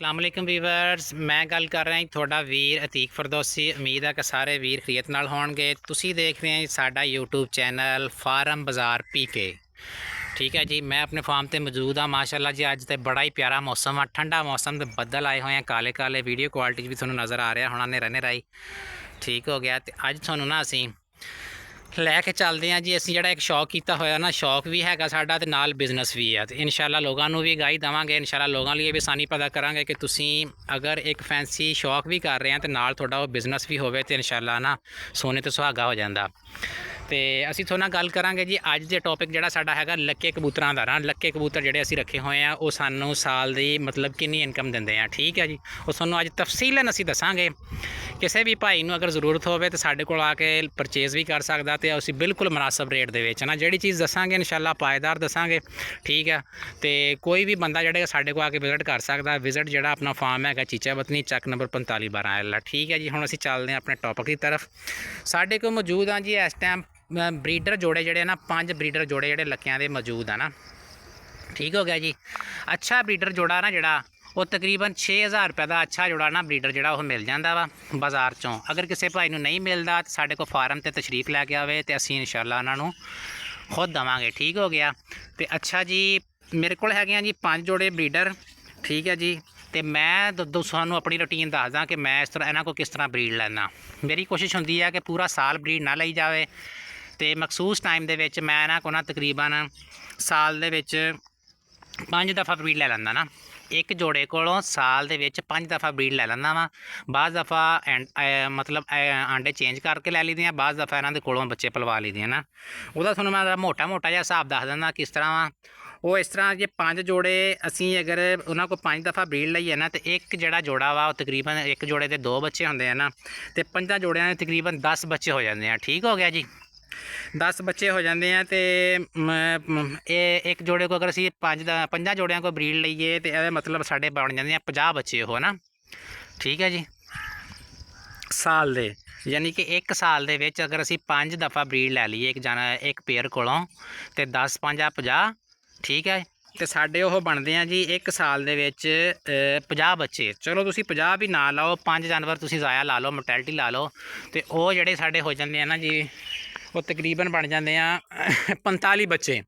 ਅਸਲਾਮ ਅਲੈਕਮ viewers, ਮੈਂ ਗੱਲ ਕਰ ਰਿਹਾ ਹਾਂ ਤੁਹਾਡਾ ਵੀਰ ਅਤੀਕ ਫਰਦੋਸੀ। ਉਮੀਦ ਹੈ ਕਿ ਸਾਰੇ ਵੀਰ ਖਰੀਅਤ ਨਾਲ ਹੋਣਗੇ। ਤੁਸੀਂ ਦੇਖ ਰਹੇ ਹੋ ਸਾਡਾ YouTube ਚੈਨਲ ਫਾਰਮ ਬਾਜ਼ਾਰ ਪੀਕੇ ਠੀਕ ਹੈ ਜੀ, ਮੈਂ ਆਪਣੇ ਫਾਰਮ ਤੇ ਮੌਜੂਦ ਹਾਂ। ਮਾਸ਼ਾਅੱਲਾ ਜੀ, ਅੱਜ ਤੇ ਬੜਾ ਹੀ ਪਿਆਰਾ ਮੌਸਮ ਆ। ਠੰਡਾ ਮੌਸਮ ਤੇ ਬੱਦਲ ਆਏ ਹੋਏ ਆ। ਕਾਲੇ ਕਾਲੇ ਵੀਡੀਓ ਕੁਆਲਿਟੀ 'ਚ ਵੀ ਤੁਹਾਨੂੰ ਨਜ਼ਰ ਆ ਰਿਹਾ ਹੋਣਾ ਨੇ ਨੇਰਾ ਹੀ। ਠੀਕ ਹੋ ਗਿਆ ਤੇ ਅੱਜ ਤੁਹਾਨੂੰ ਨਾ ਅਸੀਂ ਲੈ ਕੇ ਚੱਲਦੇ ਹਾਂ ਜੀ। ਅਸੀਂ ਜਿਹੜਾ ਇੱਕ ਸ਼ੌਕ ਕੀਤਾ ਹੋਇਆ ਨਾ, ਸ਼ੌਕ ਵੀ ਹੈਗਾ ਸਾਡਾ ਤੇ ਨਾਲ ਬਿਜ਼ਨਸ ਵੀ ਆ। ਤੇ ਇਨਸ਼ਾਅੱਲਾ ਲੋਕਾਂ ਨੂੰ ਵੀ ਗਾਈ ਦਵਾਂਗੇ। ਇਨਸ਼ਾਅੱਲਾ ਲੋਕਾਂ ਲਈ ਇਹ ਵੀ ਆਸਾਨੀ ਪੈਦਾ ਕਰਾਂਗੇ ਕਿ ਤੁਸੀਂ ਅਗਰ ਇੱਕ ਫੈਂਸੀ ਸ਼ੌਕ ਵੀ ਕਰ ਰਹੇ ਆ ਤੇ ਨਾਲ ਤੁਹਾਡਾ ਉਹ ਬਿਜ਼ਨਸ ਵੀ ਹੋਵੇ ਤੇ ਇਨਸ਼ਾਅੱਲਾ ਨਾ ਸੋਨੇ ਤੇ ਸੁਹਾਗਾ ਹੋ ਜਾਂਦਾ। ਤੇ ਅਸੀਂ ਤੁਹਾਡੇ ਨਾਲ ਗੱਲ ਕਰਾਂਗੇ ਜੀ। ਅੱਜ ਦੇ ਟੌਪਿਕ ਜਿਹੜਾ ਸਾਡਾ ਹੈਗਾ ਲੱਕੇ ਕਬੂਤਰਾਂ ਦਾ ਨਾ। ਲੱਕੇ ਕਬੂਤਰ ਜਿਹੜੇ ਅਸੀਂ ਰੱਖੇ ਹੋਏ ਆ, ਉਹ ਸਾਨੂੰ ਸਾਲ ਦੀ ਮਤਲਬ ਕਿੰਨੀ ਇਨਕਮ ਦਿੰਦੇ ਆ। ਠੀਕ ਹੈ ਜੀ? ਉਹ ਤੁਹਾਨੂੰ ਅੱਜ ਤਫਸੀਲਨ ਅਸੀਂ ਦੱਸਾਂਗੇ। ਕਿਸੇ ਵੀ ਭਾਈ ਨੂੰ ਅਗਰ ਜ਼ਰੂਰਤ ਹੋਵੇ ਤਾਂ ਸਾਡੇ ਕੋਲ ਆ ਕੇ ਪਰਚੇਸ ਵੀ ਕਰ ਸਕਦਾ ਤੇ ਅਸੀਂ ਬਿਲਕੁਲ ਮੁਨਾਸਬ ਰੇਟ ਦੇ ਵਿੱਚ ਨਾ ਜਿਹੜੀ ਚੀਜ਼ ਦੱਸਾਂਗੇ, ਇਨਸ਼ਾਅੱਲਾ ਪਾਇਦਾਰ ਦੱਸਾਂਗੇ। ਠੀਕ ਹੈ ਤੇ ਕੋਈ ਵੀ ਬੰਦਾ ਜਿਹੜਾ ਸਾਡੇ ਕੋਲ ਆ ਕੇ ਵਿਜ਼ਿਟ ਕਰ ਸਕਦਾ ਵਿਜ਼ਿਟ ਜਿਹੜਾ ਆਪਣਾ ਫਾਰਮ ਹੈਗਾ ਚੀਚਾ ਬਤਨੀ, ਚੱਕ ਨੰਬਰ 4512 ਐਲ ਠੀਕ ਹੈ ਜੀ? ਹੁਣ ਅਸੀਂ ਚੱਲਦੇ ਹਾਂ ਆਪਣੇ ਟੌਪਿਕ ਦੀ ਤਰਫ। ਸਾਡੇ ਕੋਲ ਮੌਜੂਦ ਆ ਜੀ ਇਸ ਟਾਈਮ ਬਰੀਡਰ ਜੋੜੇ ਜਿਹੜੇ ਨਾ, ਪੰਜ ਬਰੀਡਰ ਜੋੜੇ ਜਿਹੜੇ ਲੱਕਿਆਂ ਦੇ ਮੌਜੂਦ ਆ ਨਾ। ਠੀਕ ਹੋ ਗਿਆ ਜੀ। ਅੱਛਾ ਬਰੀਡਰ ਜੋੜਾ ਨਾ ਜਿਹੜਾ, ਉਹ ਤਕਰੀਬਨ 6000 ਰੁਪਏ ਦਾ ਅੱਛਾ ਜੋੜਾ ਨਾ ਬਰੀਡਰ ਜਿਹੜਾ, ਉਹ ਮਿਲ ਜਾਂਦਾ ਵਾ ਬਾਜ਼ਾਰ ਚੋਂ। ਅਗਰ ਕਿਸੇ ਭਾਈ ਨੂੰ ਨਹੀਂ ਮਿਲਦਾ, ਤਾਂ ਸਾਡੇ ਕੋਲ ਫਾਰਮ ਤੇ ਤਸ਼ਰੀਫ ਲੈ ਕੇ ਆਵੇ, ਤੇ ਅਸੀਂ ਇਨਸ਼ਾਅੱਲਾ ਉਹਨਾਂ ਨੂੰ ਖੁਦ ਦਵਾਂਗੇ। ਠੀਕ ਹੋ ਗਿਆ। ਤੇ ਅੱਛਾ ਜੀ, ਮੇਰੇ ਕੋਲ ਹੈਗੇ ਆ ਜੀ ਪੰਜ ਜੋੜੇ ਬਰੀਡਰ। ਠੀਕ ਹੈ ਜੀ। ਤੇ ਮੈਂ ਦ- ਦੋ ਤੁਹਾਨੂੰ ਆਪਣੀ ਰੁਟੀਨ ਦੱਸਦਾ ਕਿ ਮੈਂ ਇਸ ਤਰ੍ਹਾਂ, ਇਹਨਾਂ ਕੋਲ ਕਿਸ ਤਰ੍ਹਾਂ ਬਰੀਡ ਲੈਣਾ ਮੇਰੀ ਕੋਸ਼ਿਸ਼ ਹੁੰਦੀ ਹੈ ਕਿ ਪੂਰਾ ਸਾਲ ਬਰੀਡ ਨਾ ਲਈ ਜਾਵੇ। ਤੇ ਮਖਸੂਸ ਟਾਈਮ ਦੇ ਵਿੱਚ ਮੈਂ ਇਹਨਾਂ ਕੋਲ ਨਾ ਤਕਰੀਬਨ ਸਾਲ ਦੇ ਵਿੱਚ ਪੰਜ ਦਫਾ ਬਰੀਡ ਲੈ ਲੈਂਦਾ ਨਾ। ਇੱਕ ਜੋੜੇ ਕੋਲੋਂ ਸਾਲ ਦੇ ਵਿੱਚ ਪੰਜ ਦਫਾ ਬਰੀਡ ਲੈ ਲੈਂਦਾ ਵਾਂ। ਬਾਅਦ ਦਫਾ ਮਤਲਬ ਆਂਡੇ ਚੇਂਜ ਕਰਕੇ ਲੈ ਲਈਦੇ ਆ। ਬਾਅਦ ਦਫਾ ਇਹਨਾਂ ਦੇ ਕੋਲੋਂ ਬੱਚੇ ਪਲਵਾ ਲਈਦੇ ਆ ਨਾ। ਉਹਦਾ ਤੁਹਾਨੂੰ ਮੈਂ ਮੋਟਾ ਮੋਟਾ ਜਿਹਾ ਹਿਸਾਬ ਦੱਸ ਦਿੰਦਾ ਕਿਸ ਤਰ੍ਹਾਂ ਵਾ। ਉਹ ਇਸ ਤਰ੍ਹਾਂ ਜੇ ਪੰਜ ਜੋੜੇ ਅਸੀਂ ਅਗਰ ਉਹਨਾਂ ਕੋਲ ਪੰਜ ਦਫਾ ਬਰੀਡ ਲਈਏ ਨਾ, ਤੇ ਇੱਕ ਜਿਹੜਾ ਜੋੜਾ ਵਾ, ਉਹ ਤਕਰੀਬਨ ਇੱਕ ਜੋੜੇ ਦੇ ਦੋ ਬੱਚੇ ਹੁੰਦੇ ਆ ਨਾ, ਤੇ ਪੰਜਾਂ ਜੋੜਿਆਂ ਦੇ ਤਕਰੀਬਨ 10 ਬੱਚੇ ਹੋ ਜਾਂਦੇ ਆ। ਠੀਕ ਹੋ ਗਿਆ ਜੀ? 10 ਬੱਚੇ ਹੋ ਜਾਂਦੇ ਆ ਤੇ ਇਹ ਇੱਕ ਜੋੜੇ ਕੋ ਅਗਰ ਅਸੀਂ ਪੰਜ ਦਾ ਪੰਜਾਂ ਜੋੜਿਆਂ ਕੋ ਬਰੀਡ ਲਈਏ ਤੇ ਇਹਦਾ ਮਤਲਬ ਸਾਡੇ ਬਣ ਜਾਂਦੇ ਆ 50 ਬੱਚੇ ਉਹ ਨਾ ਠੀਕ ਹੈ ਜੀ? ਸਾਲ ਦੇ ਯਾਨੀ ਕਿ ਇੱਕ ਸਾਲ ਦੇ ਵਿੱਚ ਅਗਰ ਅਸੀਂ ਪੰਜ ਦਫਾ ਬਰੀਡ ਲੈ ਲਈਏ ਇੱਕ ਜਣਾ ਇੱਕ ਪੇਅਰ ਕੋਲੋਂ ਤੇ 10 5 50 ਠੀਕ ਹੈ? ਤੇ ਸਾਡੇ ਉਹ ਬਣਦੇ ਆ ਜੀ ਇੱਕ ਸਾਲ ਦੇ ਵਿੱਚ ਅ, 50 ਬੱਚੇ। ਚਲੋ ਤੁਸੀਂ 50 ਵੀ ਨਾ ਲਾਓ ਪੰਜ ਜਾਨਵਰ ਤੁਸੀਂ ਜ਼ਾਇਆ ਲਾ ਲਓ ਮੋਰਟੈਲਿਟੀ ਲਾ ਲਓ ਤੇ ਉਹ ਜਿਹੜੇ ਸਾਡੇ ਹੋ ਜਾਂਦੇ ਆ ਨਾ ਜੀ ਉਹ ਤਕਰੀਬਨ ਬਣ ਜਾਂਦੇ ਆ 45 ਬੱਚੇ।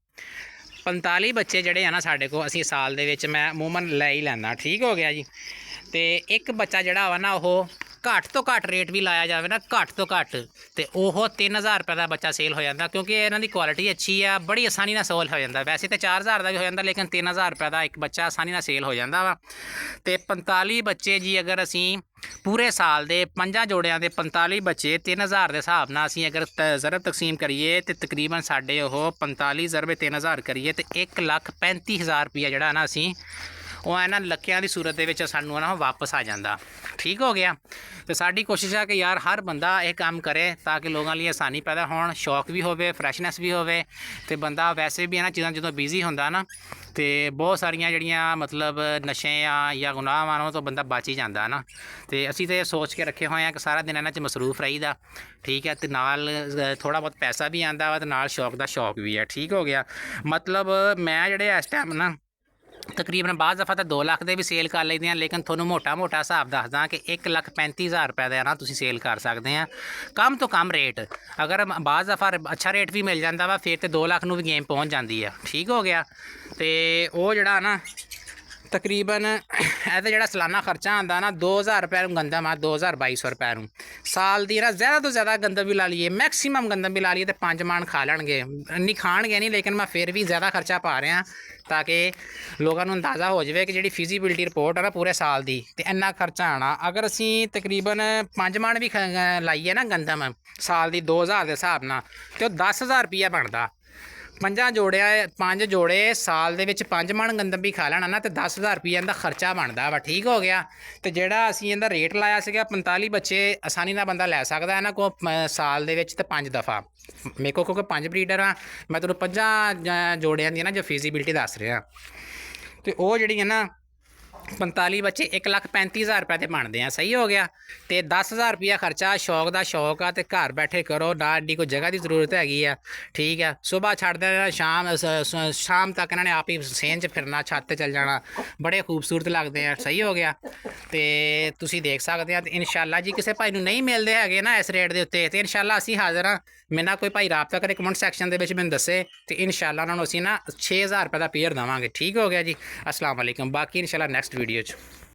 45 ਬੱਚੇ ਜਿਹੜੇ ਆ ਨਾ ਸਾਡੇ ਕੋਲ, ਅਸੀਂ ਸਾਲ ਦੇ ਵਿੱਚ ਮੈਂ ਅਮੂਮਨ ਲੈ ਹੀ ਲੈਂਦਾ, ਠੀਕ ਹੋ ਗਿਆ ਜੀ। ਤੇ ਇੱਕ ਬੱਚਾ ਜਿਹੜਾ ਵਾ ਨਾ, ਉਹ ਘੱਟ ਤੋਂ ਘੱਟ ਰੇਟ ਵੀ ਲਾਇਆ ਜਾਵੇ ਨਾ, ਘੱਟ ਤੋਂ ਘੱਟ। ਤੇ ਉਹ 3000 ਰੁਪਏ ਦਾ ਬੱਚਾ ਸੇਲ ਹੋ ਜਾਂਦਾ, ਕਿਉਂਕਿ ਇਹਨਾਂ ਦੀ ਕੁਆਲਿਟੀ ਅੱਛੀ ਆ, ਬੜੀ ਆਸਾਨੀ ਨਾਲ ਸੇਲ ਹੋ ਜਾਂਦਾ। ਵੈਸੇ ਤੇ 4000 ਦਾ ਵੀ ਹੋ ਜਾਂਦਾ, ਲੇਕਿਨ 3000 ਰੁਪਏ ਦਾ ਇੱਕ ਬੱਚਾ ਆਸਾਨੀ ਨਾਲ ਸੇਲ ਹੋ ਜਾਂਦਾ ਵਾ। ਤੇ 45 ਬੱਚੇ ਜੀ, ਅਗਰ ਅਸੀਂ ਪੂਰੇ ਸਾਲ ਦੇ ਪੰਜਾਂ ਜੋੜਿਆਂ ਦੇ 45 ਬੱਚੇ 3000 ਦੇ ਹਿਸਾਬ ਨਾਲ ਅਸੀਂ ਅਗਰ ਤ- ਜ਼ਰਬ ਤਕਸੀਮ ਕਰੀਏ ਤੇ ਤਕਰੀਬਨ ਸਾਡੇ ਉਹ 45 ਜ਼ਰਬੇ 3000 ਕਰੀਏ ਤੇ 1 ਲੱਖ 35000 ਰੁਪਇਆ ਜਿਹੜਾ ਨਾ ਅਸੀਂ ਉਹ ਇਹਨਾਂ ਲੱਕਿਆਂ ਦੀ ਸੂਰਤ ਦੇ ਵਿੱਚ ਸਾਨੂੰ ਨਾ ਉਹ ਵਾਪਸ ਆ ਜਾਂਦਾ। ਠੀਕ ਹੋ ਗਿਆ? ਤੇ ਸਾਡੀ ਕੋਸ਼ਿਸ਼ ਆ ਕਿ ਯਾਰ ਹਰ ਬੰਦਾ ਇਹ ਕੰਮ ਕਰੇ ਤਾਂ ਕਿ ਲੋਕਾਂ ਲਈ ਆਸਾਨੀ ਪੈਦਾ ਹੋਣ, ਸ਼ੌਕ ਵੀ ਹੋਵੇ ਫਰੈਸ਼ਨੈਸ ਵੀ ਹੋਵੇ। ਤੇ ਬੰਦਾ ਵੈਸੇ ਵੀ ਇਹਨਾਂ ਚੀਜ਼ਾਂ ਜਦੋਂ ਬਿਜ਼ੀ ਹੁੰਦਾ ਨਾ, ਤੇ ਬਹੁਤ ਸਾਰੀਆਂ ਜਿਹੜੀਆਂ ਮਤਲਬ ਨਸ਼ੇ ਆ ਜਾਂ ਗੁਨਾਹ ਆ ਉਹਨਾਂ ਤੋਂ ਬੰਦਾ ਬਚ ਹੀ ਜਾਂਦਾ ਨਾ। ਤੇ ਅਸੀਂ ਤੇ ਸੋਚ ਕੇ ਰੱਖੇ ਹੋਏ ਆ ਕਿ ਸਾਰਾ ਦਿਨ ਇਹਨਾਂ 'ਚ ਮਸਰੂਫ ਰਹੀਦਾ। ਠੀਕ ਹੈ, ਤੇ ਨਾਲ ਥੋੜਾ ਬਹੁਤ ਪੈਸਾ ਵੀ ਆਂਦਾ ਵਾ ਤੇ ਨਾਲ ਸ਼ੌਕ ਦਾ ਸ਼ੌਕ ਵੀ ਹੈ। ਠੀਕ ਹੋ ਗਿਆ? ਮਤਲਬ ਮੈਂ ਜਿਹੜੇ ਇਸ ਟਾਈਮ ਨਾ ਤਕਰੀਬਨ ਬਾਅਦ ਦਫਾ ਤਾਂ 2 ਲੱਖ ਦੇ ਵੀ ਸੇਲ ਕਰ ਲਈਦੇ ਆ ਲੇਕਿਨ ਤੁਹਾਨੂੰ ਮੋਟਾ-ਮੋਟਾ ਹਿਸਾਬ ਦੱਸਦਾ ਕਿ 1 ਲੱਖ 35000 ਰੁਪਏ ਦਾ ਨਾ ਤੁਸੀਂ ਸੇਲ ਕਰ ਸਕਦੇ ਆ। ਕਮ ਤੋਂ ਕਮ ਰੇਟ ਅਗਰ ਬਾਅਦ ਦਫਾ ਅੱਛਾ ਰੇਟ ਵੀ ਮਿਲ ਜਾਂਦਾ ਵਾ, ਫਿਰ ਤੇ 2 ਲੱਖ ਨੂੰ ਵੀ ਗੇਮ ਪਹੁੰਚ ਜਾਂਦੀ ਆ। ਠੀਕ ਹੋ ਗਿਆ। ਤੇ ਉਹ ਜਿਹੜਾ ਨਾ ਤਕਰੀਬਨ ਇਹਦਾ ਜਿਹੜਾ ਸਾਲਾਨਾ ਖਰਚਾ ਆਂਦਾ ਨਾ 2000 ਰੁਪਏ ਨੂੰ ਗੰਦਮ ਆ 2200 ਰੁਪਏ ਨੂੰ। ਸਾਲ ਦੀ ਨਾ ਜ਼ਿਆਦਾ ਤੋਂ ਜ਼ਿਆਦਾ ਗੰਦਮ ਵੀ ਲਾ ਲਈਏ ਮੈਕਸਿਮਮ ਗੰਦਮ ਵੀ ਲਾ ਲਈਏ ਤੇ ਪੰਜ ਮਾਣ ਖਾ ਲੈਣਗੇ। ਨਹੀਂ ਖਾਣਗੇ ਨਹੀਂ, ਲੇਕਿਨ ਮੈਂ ਫਿਰ ਵੀ ਜ਼ਿਆਦਾ ਖਰਚਾ ਪਾ ਰਿਹਾ ਤਾਂ ਕਿ ਲੋਕਾਂ ਨੂੰ ਅੰਦਾਜ਼ਾ ਹੋ ਜਾਵੇ ਕਿ ਜਿਹੜੀ ਫਿਜ਼ੀਬਿਲਟੀ ਰਿਪੋਰਟ ਆ ਨਾ ਪੂਰੇ ਸਾਲ ਦੀ, ਤੇ ਇੰਨਾ ਖਰਚਾ ਆਣਾ ਅਗਰ ਅਸੀਂ ਤਕਰੀਬਨ ਪੰਜ ਮਾਣ ਵੀ ਖ- ਲਾਈਏ ਨਾ ਗੰਦਮ, ਸਾਲ ਦੀ 2000 ਦੇ ਹਿਸਾਬ ਨਾਲ, ਤੇ ਉਹ 10000 ਰੁਪਈਆ ਬਣਦਾ। ਪੰਜਾਂ ਜੋੜਿਆ ਪੰਜ ਜੋੜੇ ਸਾਲ ਦੇ ਵਿੱਚ ਪੰਜ ਮਣ ਗੰਦਮ ਵੀ ਖਾ ਲੈਣਾ ਨਾ ਤੇ 10000 ਰੁਪਏ ਇਹਦਾ ਖਰਚਾ ਬਣਦਾ ਵਾ, ਠੀਕ ਹੋ ਗਿਆ। ਤੇ ਜਿਹੜਾ ਅਸੀਂ ਇਹਦਾ ਰੇਟ ਲਾਇਆ ਸੀਗਾ 45 ਬੱਚੇ ਆਸਾਨੀ ਨਾਲ ਬੰਦਾ ਲੈ ਸਕਦਾ ਇਹਨਾਂ ਕੋ ਸਾਲ ਦੇ ਵਿੱਚ ਤੇ ਪੰਜ ਦਫਾ। ਮੇਰੇ ਕੋ ਕਿਉਂਕਿ ਪੰਜ ਬਰੀਡਰ ਆ, ਮੈਂ ਤੁਹਾਨੂੰ ਪੰਜਾਂ ਜ- ਜੋੜਿਆਂ ਦੀ ਨਾ ਜੋ ਫਿਜ਼ੀਬਿਲਟੀ ਦੱਸ ਰਿਹਾ। ਤੇ ਉਹ ਜਿਹੜੀ ਹੈ ਨਾ 45 ਬੱਚੇ 135000 ਰੁਪਏ 'ਤੇ ਬਣਦੇ ਆ। ਸਹੀ ਹੋ ਗਿਆ। ਤੇ 10000 ਰੁਪਿਆ ਖਰਚਾ, ਸ਼ੌਕ ਦਾ ਸ਼ੌਕ ਆ ਤੇ ਘਰ ਬੈਠੇ ਕਰੋ। ਨਾ ਐਡੀ ਕੋਈ ਜਗ੍ਹਾ ਦੀ ਜ਼ਰੂਰਤ ਹੈਗੀ ਆ। ਠੀਕ ਆ। ਸਵੇਰ ਛੱਡਦੇ ਨੇ ਸ਼ਾਮ ਸ਼ਾਮ ਤੱਕ ਇਹਨਾਂ ਨੇ ਆਪ ਹੀ ਸੇਨ 'ਚ ਫਿਰਨਾ, ਛੱਤ ਤੇ ਚੱਲ ਜਾਣਾ। ਬੜੇ ਖੂਬਸੂਰਤ ਲੱਗਦੇ ਆ। ਸਹੀ ਹੋ ਗਿਆ। ਤੇ ਤੁਸੀਂ ਦੇਖ ਸਕਦੇ ਆ ਤੇ ਇਨਸ਼ਾਅੱਲਾ ਜੀ ਕਿਸੇ ਭਾਈ ਨੂੰ ਨਹੀਂ ਮਿਲਦੇ ਹੈਗੇ ਨਾ ਇਸ ਰੇਟ ਦੇ ਉੱਤੇ, ਤੇ ਇਨਸ਼ਾਅੱਲਾ ਅਸੀਂ ਹਾਜ਼ਰ ਆ। ਮੇਰੇ ਨਾਲ ਕੋਈ ਭਾਈ ਰਾਬਤਾ ਕਰੇ ਕਮੈਂਟ ਸੈਕਸ਼ਨ ਦੇ ਵਿੱਚ ਮੈਨੂੰ ਦੱਸੇ ਤੇ ਇਨਸ਼ਾਅੱਲਾ ਉਹਨਾਂ ਨੂੰ ਅਸੀਂ ਨਾ 6000 ਰੁਪਏ ਦਾ ਪੇਅਰ ਦੇਵਾਂਗੇ। ਠੀਕ ਹੋ ਗਿਆ ਜੀ। ਅਸਲਾਮ ਵਾਲੇਕਮ ਬਾਕੀ ਇਨਸ਼ਾਅੱਲਾ ਨੈਕਸਟ ਵੀਡੀਓ 'ਚ।